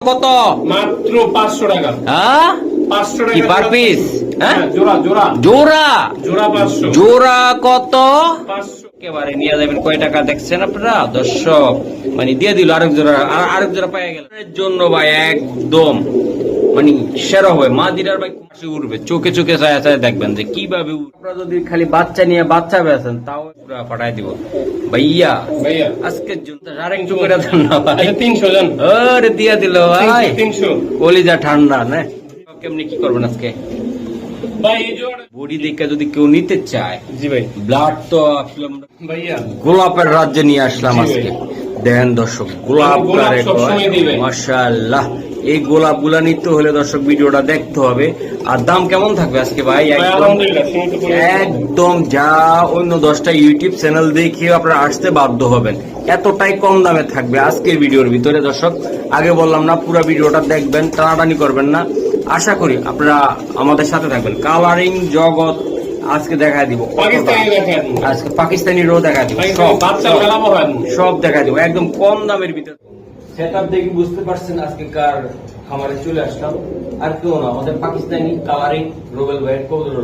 কত? মাত্র পাঁচশো টাকা। হ্যাঁ? পাঁচশো টাকা পার পিস হ্যাঁ? জোড়া জোড়া। জোড়া? জোড়া পাঁচশো। জোড়া কত? পাঁচশো। একেবারে নিয়ে যাবেন। কয় টাকা দেখছেন আপনারা? দর্শক মানে দিয়ে দিল আরেক জোড়া। আর আরেক জোড়া পাই গেল। এর জন্য ভাই একদম। মানে সেরা হবে মা দিদার ভাই খুশি উঠবে। চোখে চোখে চায় চায় দেখবেন যে কীভাবে আপনারা যদি খালি বাচ্চা নিয়ে বাচ্চা বেছেন তাও পুরো পাঠাই দিব। ভাইয়া করে দেন না ভাই। আচ্ছা তিনশো জন। আরে দিয়া দিল ভাই। তিনশো কলিজা ঠান্ডা না। কেমনি কি করবেন আজকে? ভাই এই জোড়া বডি দেখে যদি কেউ নিতে চায় জি ভাই। ব্লাড তো আসলে। আমরা ভাইয়া। গোলাপের রাজ্যে নিয়ে আসলাম আজকে। দেন দর্শক গোলাপ। মাশাআল্লাহ এই গোলাপগুলা নিতে হলে দর্শক ভিডিওটা দেখতে হবে। আর দাম কেমন থাকবে আজকে ভাই। একদম যা অন্য দশটা ইউটিউব চ্যানেল দেখে আপনারা আসতে বাধ্য হবেন। এতটাই কম দামে থাকবে আজকের ভিডিওর ভিতরে দর্শক। আগে বললাম না পুরো ভিডিওটা দেখবেন টানাটানি করবেন না। আশা করি আপনারা আমাদের সাথে থাকবেন। কালারিং জগৎ আজকে দেখা দিব আজকে পাকিস্তানি রো দেখা দিব। সব দেখা দিব একদম কম দামের ভিতরে। সেট আপ দেখে বুঝতে পারছেন আজকে কার খামারে চলে আসলাম। আর কেউ না আমাদের পাকিস্তানি কালারিং রোবেল ভাইয়ের কৌদুর